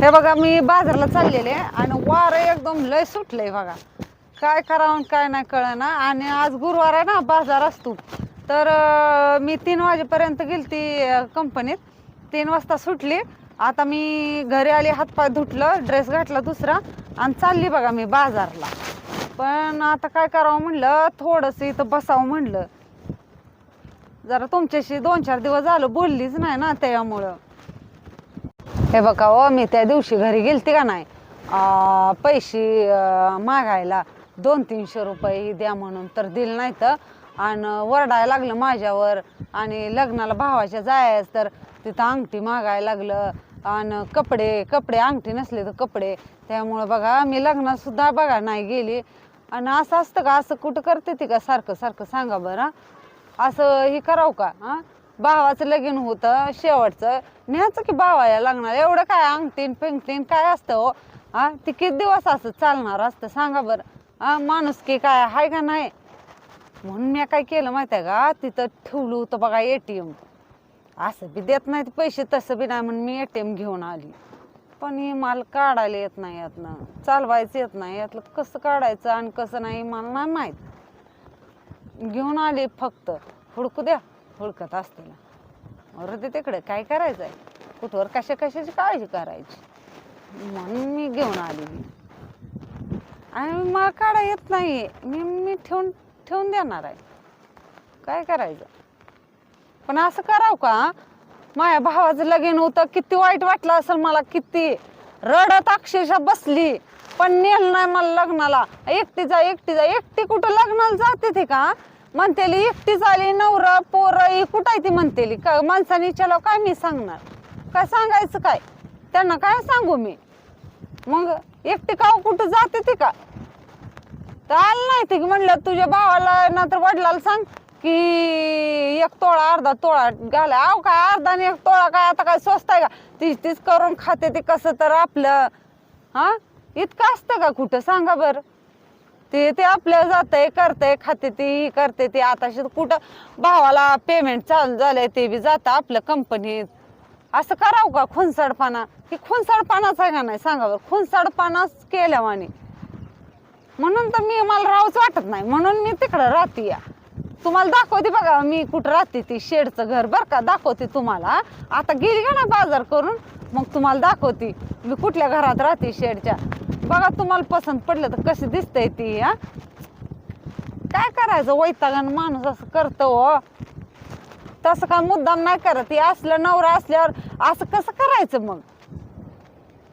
हे बघा मी बाजारला चाललेले आणि वारं एकदम लय सुटलंय बघा. काय करावं काय नाही कळना. आणि आज गुरुवार आहे ना बाजार असतो. तर मी तीन वाजेपर्यंत गेली ती कंपनीत. तीन वाजता सुटली. आता मी घरी आली हातपाय धुतलं ड्रेस घातला दुसरा आणि चालली बघा मी बाजारला. पण आता काय करावं म्हणलं थोडंसं इथं बसावं म्हणलं. जरा तुमच्याशी दोन चार दिवस झालं बोललीच नाही ना त्यामुळं. हे बघा ओ मी त्या दिवशी घरी गेलते का नाही? पैसे मागायला दोन तीनशे रुपये द्या म्हणून तर दिलं नाही तर. आणि वरडायला लागलं माझ्यावर. आणि लग्नाला भावाच्या जायचं तर तिथं अंगठी मागायला लागलं. आणि कपडे कपडे अंगठी नसले तर कपडे. त्यामुळं बघा मी लग्नातसुद्धा बघा नाही गेली. आणि असं असतं का? असं कुठं करते ती का? सारखं सारखं सांगा बरं असं हे करावं का हां? भावाचं लगीन होतं शेवटचं. न्यायचं की भावाला लागणार? एवढं काय अंगठीन पेंगटीन काय असतं हो? हा ती किती दिवस असं चालणार असतं? सांगा बरं. हा माणूस की काय? आहे का नाही? म्हणून मी काय केलं माहिती आहे का? तिथं ठेवलं होतं बघा ए टी एम. असं बी देत नाहीत पैसे तसं बी नाही म्हणून मी ए टी एम घेऊन आली. पण हे माल काढायला येत नाही यातनं. चालवायचं येत नाही. यातलं कसं काढायचं आणि कसं नाही मला नाही माहीत. घेऊन आले फक्त. हुडकू द्या. हुडकत असतील अरे ते तिकडे काय करायचं आहे कुठवर कशा कशाची काळजी करायची? म्हणून मी घेऊन आली. आणि मला काढा येत नाही. मी मी ठेवून ठेवून देणार आहे. काय करायचं? पण असं करावं का? माझ्या भावाचं लगीन होतं किती वाईट वाटलं असेल मला किती रडत अक्षरशः बसली. पण नेल नाही मला लग्नाला. एकटी जा एकटी जा एकटी कुठं लग्नाला जाते ते का? म्हणतेली एकटी झाली नवरा पोरं ही कुठं आहे ती म्हणतेली? का माणसाने विचारलं काय मी सांगणार? काय सांगायचं काय? त्यांना काय सांगू मी? मग एकटी का हो, कुठं जाते ती का? तर आलं नाही ते. की म्हणलं तुझ्या भावाला ना तर वडिलाला सांग की एक तोळा अर्धा तोळा घाला. अहो काय अर्धा आणि एक तोळा काय? आता काय स्वस्त आहे का? तीच तीच करून खाते ते कसं तर आपलं. हा? इतकं असतं का कुठं? सांगा बरं. ते ते आपल्या जाते करते खाते ती करते ती. आता कुठं भावाला पेमेंट चालू झालंय ते बी जातं आपल्या कंपनीत असं करावं का खुनसाडपणा? की खुनसाडपणाच आहे का नाही? सांगा बरं. खुनसाडपणाच केल्यावानी. म्हणून तर मी मला राहूच वाटत नाही. म्हणून मी तिकडं राहते या. तुम्हाला दाखवते बघा मी कुठं राहते ती शेडचं घर बरं का दाखवते तुम्हाला. आता गेली का ना बाजार करून? मग तुम्हाला दाखवते. मी कुठल्या घरात राहते शेडच्या? बघा तुम्हाला पसंत पडलं तर कशी दिसतंय ती हा? काय करायचं? वैतागान माणूस असं करतो हो. तसं काय मुद्दाम नाही करत. हे असलं नवरा असल्यावर असं कसं करायचं मग?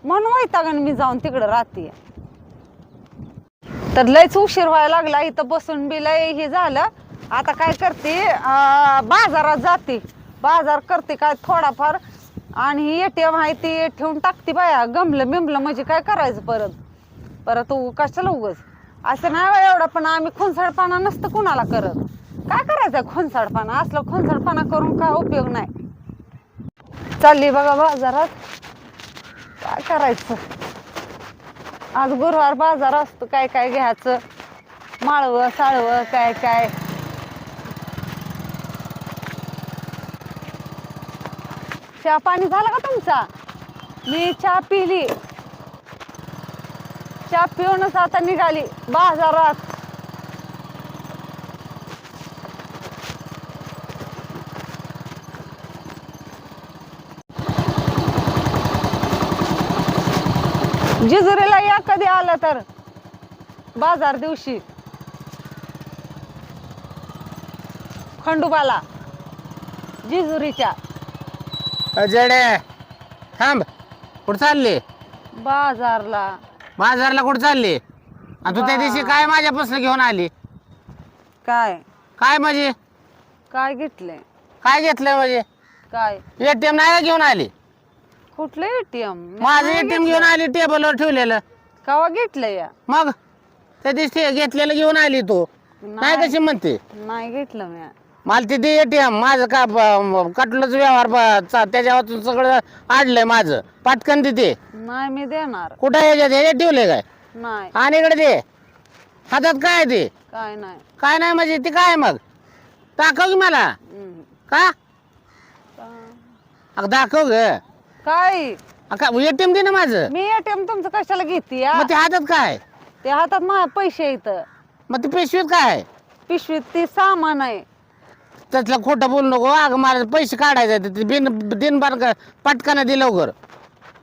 म्हणून वैतागान मी जाऊन तिकडं राहते. तर लयच उशीर व्हायला लागला. इथं बसून बी लय हे झालं. आता काय करते अं, बाजारात जाते. बाजार करते काय थोडाफार. आणि एटीएम आहे ते ठेवून टाकते बाया. गमलं बिमलं म्हणजे काय करायचं परत? परत उ कशाला उगच? असं नाही बा एवढं पण आम्ही खुनसाडपणा नसतं कुणाला करत. काय करायचं खुनसाडपणा असलं खुनसाडपणा करून काय उपयोग नाही. चालली बघा बाजारात. काय करायचं? आज गुरुवार बाजार असतो काय काय घ्यायचं? माळवं साळवं काय काय? चहा पाणी झालं का तुमचा? मी चहा पिली. चहा पिऊनच आता निघाली बाजारात. जिजुरीला या कधी आलं तर? बाजार दिवशी. खंडोबाला. जिजुरीच्या. जडे थांब. कुठं चालली? बाजारला. बाजारला कुठं चालली? आणि तू त्या दिवशी काय माझ्यापासून घेऊन आली? काय? काय म्हणजे? काय घेतलंय? काय घेतलंय म्हणजे? काय? एटीएम नाही का घेऊन आली? कुठलं एटीएम माझं एटीएम घेऊन आली टेबलवर ठेवलेलं. कवा घेतलं या? मग? त्या दिवशी घेतलेलं घेऊन आली तू. नाही कशी म्हणते. नाही घेतलं मी. मला तिथे एटीएम माझं का कटलंच व्यवहार ब- चा- त्याच्यावर सगळं आडलंय माझं. पाटकन तिथे नाही मी देणार. कुठं याच्यात? ह्याच्यात ठेवलंय काय? नाही. आणि इकडे ते हातात काय आहे ते? काय नाही. काय नाही म्हणजे ते काय मग? दाखव की मला. हम्म. का? का- अगं दाखव ग. काय? एटीएम दे ना माझं. मी एटीएम तुमचं कशाला घेते मग ते हातात काय? ते हातात माझ्या पैसे इथं मग ते पिशवीत काय पिशवीत ती सामान आहे. त्यातलं खोटं बोलू नको. अगं मला पैसे काढायचे. ते बिन दिनभर पटकानं दे लवकर.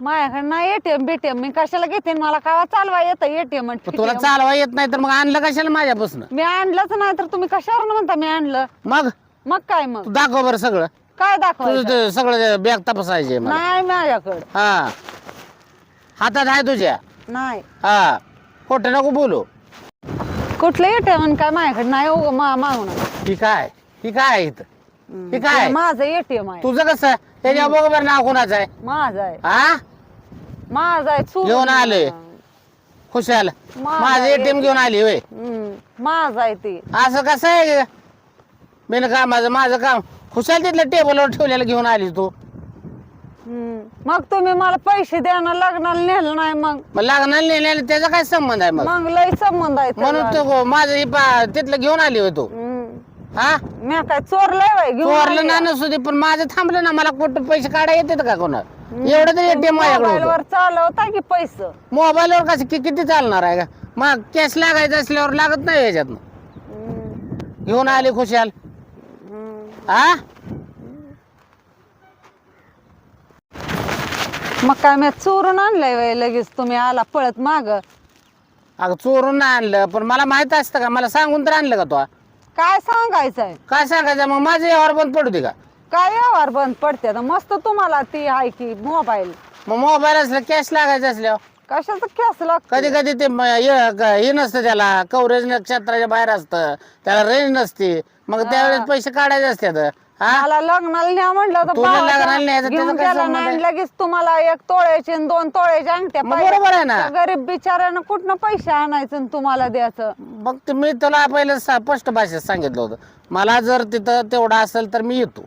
माझ्याकडे नाही एटीएम बीटीएम मी कशाला घेते? मला कावा चालवा येतं एटीएम तुला चालवा येत नाही तर मग आणलं कशाला माझ्यापासून? मी आणलंच नाही तर तुम्ही कशावर म्हणता मी आणलं? मग? मग काय मग? तू दाखव बरं सगळं. काय तुझं दाखवायचं? ते सगळं बॅग तपासायचे मला. नाही माझ्याकडं. हा. हातात आहे तुझ्या? नाही. हा. खोटं नको बोलू. कुठलं एटीएम काय? माझ्याकडे नाही हो मा मागून ही काय? ही काय आहे इथं? हे काय? माझं एटीएम आहे. तुझं कसं? त्याच्या बरोबर नाव कोणाचं आहे? माझं आहे. हा? माझं आहे चोरून. घेऊन आलोय. खुशाल माझं माझं. एटीएम घेऊन आली होय. हम्म, माझं आहे ते. असं कसं आहे बिन कामाचं माझं काम. खुशाल तिथल्या टेबलवर ठेवलेलं घेऊन आली तू. हम्म. मग तुम्ही मला पैसे द्यायला लग्नाला नेलं नाही मग. मग लागणार नेलेलं त्याचा काय संबंध आहे मग? मग लय संबंध आहे त्याला. म्हणून तो माझं हे पा- तिथलं घेऊन आली होय तू. हम्म. हा? मी काय चोरलंय घेऊन चोरलं आली. ना नसू दे पण माझं थांबलं ना मला कुठं पैसे काढा येतात का कोणा एवढं तरी एटीएम माझ्याकडे होतं. मोबाईलवर चालवता की पैसे? मोबाईलवर कसं कि- किती चालणार आहे का? मग कॅश लागायचं असल्यावर लागत नाही याच्यातनं. हम्म. घेऊन आली खुशाल. हम्म. हा मग काय मी चोरून आणलंय बाई लगेच तुम्ही आला पळत माग. अगं चोरून नाही आणलं पण मला माहीत असतं का? मला सांगून तर आणलं का तो? काय सांगायचंय? काय सांगायचं मग माझं यावर बंद पडू दे का? काय व्यवहार बंद पडते? आता मस्त तुम्हाला ती आहे की मोबाईल मग मोबाईल असलं कॅश लागायचं असल्यावर? कशाचं कॅस लागतं? कधी कधी ते म- हे क- हे नसतं त्याला. कव्हरेज नक्षत्राच्या बाहेर असतं. त्याला रेंज नसते. मग त्यावेळेस पैसे काढायचे असतात हा? मला लग्नाला न्या म्हणलं तर तुला भावाच्या लग्नाला न्यायचं, त्याचं घेऊन काय गेला संबंध नाही आहे? लगेच तुम्हाला एक तोळ्याची आणि दोन तोळ्याच्या अंगठ्या मग पाहिजे. बरोबर आहे ना. त्या गरीब बिचाऱ्यानं कुठनं पैसे आणायचं आणि तुम्हाला द्यायचं? मग ते मी तुला पहिलं सा- स्पष्ट भाषेत सांगितलं होतं. मला जर तिथं तेवढं असेल तर मी येतो.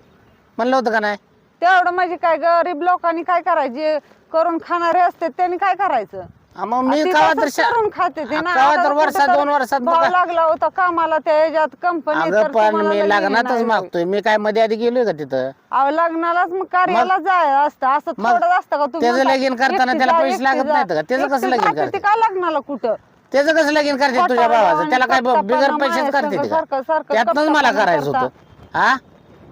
म्हणलं होतं का नाही? तेवढं म्हणजे काय गरीब लोकांनी काय करायचे? करून खाणारे असते त्यांनी काय करायचं? मग मी ती कवा तर शा- करून खाते ते ना. कवा आता तर वर्षात कुठं दोन वर्षात भाव बघा. लागला होता कामाला त्या ह्याच्यात कंपनी अगं पण मी लग्नातच मागतोय. मी काय मध्ये आधी गेलोय का तिथं? अहो लग्नालाच मग कार्याला जाय असतं. असं मग थोडं असतं का तुम्ही? त्याचं म्हणता, लगीन करताना एकटी त्याला जा, पैसे एकटी लागत जा. नाहीत का? त्याचं कसं एकटी लगीन जाते करते? ती काय लग्नाला कुठं? त्याचं कसं लगीन करते तुझ्या पोटाला भावाचं? आणि त्याला काय ब- बिगर पैसेच माया करते ते सारखं- का? सारखं त्यातनंच मला करायचं करता. होतं. हा?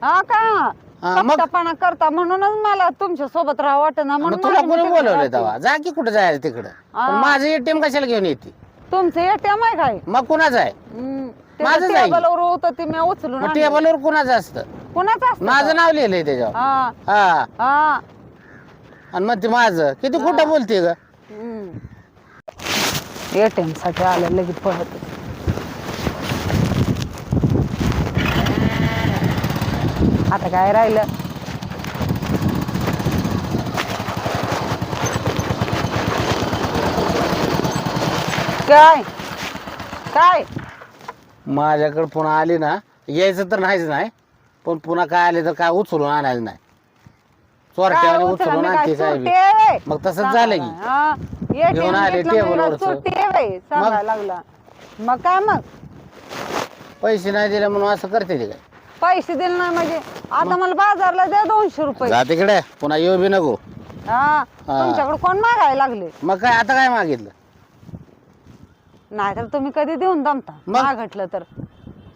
हा का? हा, मग? करता म्हणूनच मला तुमच्यासोबत राहा वाटत ना मग म्हणून तुला माझी कोणी बोलवलंय राहते. तेव्हा जा की कुठं जायचं तिकडं हा. पण माझं एटीएम कशाला घेऊन येते तुमचं एटीएम आहे काय मग कुणाचं आहे हम्म. ते माझंच आहे. टेबलवर होतं ते मी उचलून मग आणलं. टेबलवर कुणाचं असतं कुणाचं असतं माझं? नाव लिहिलंय त्याच्यावर हा हा हा आणि मग ते माझं किती खोटं बोलते ग एटीएमसाठी आलं लगेच पळत आता काय राहिलं? काय? काय? माझ्याकडे पुन्हा आली ना यायचं तर नाहीच नाही पण पुन्हा काय आले तर काय उचलून आणायचं नाही. चोरट्याने उचलून आणते काय बी. मग तसंच झालं की. हा, घेऊन आले टेबलवरचं. सांगायला लागला. मग काय मग? पैसे नाही दिले म्हणून असं करते ते काय? पैसे दिले नाही म्हणजे? आता मला बाजारला द्या दोनशे रुपये. जा तिकडे पुन्हा येऊ बी नको. हा तुमच्याकडे कोण मागायला लागले? मग काय आता काय मागितलं? नाही तर तुम्ही कधी देऊन दमता? मग? मागटलं तर.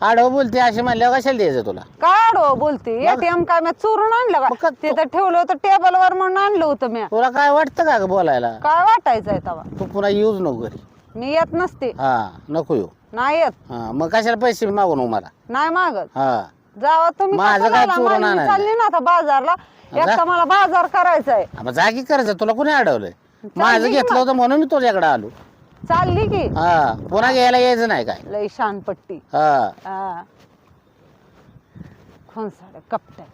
आडव बोलते असे म्हणल्यावर कशाला द्यायचं तुला? काय आडव बोलते? एटीएम काय मी चोरून आणलं मग का का- तिथं ठेवलं होतं टेबल वर म्हणून आणलं होतं मी. तुला काय वाटतं का ग बोलायला? काय वाटायचंय तवा तू पुन्हा येऊच नको घरी. मी येत नसते. हा नको येऊ. नाही येत. हा मग कशाला पैसे मागू नको मला? नाही मागत. हा. जावा तुम्ही माझं कसं काय? चोरून माझी मी आणायला? चालली ना आता बाजारला. जा. एकटा मला बाजार करायचा आहे मग जा की करायचं? तुला कोणी अडवलंय? माझं घेतलं होतं म्हणून मी तुझ्याकडे आलो. चालली की. हा पुन्हा घ्यायला यायचं नाही काय? लई शानपट्टी. हा. हा. खोनसाड्या कपट्या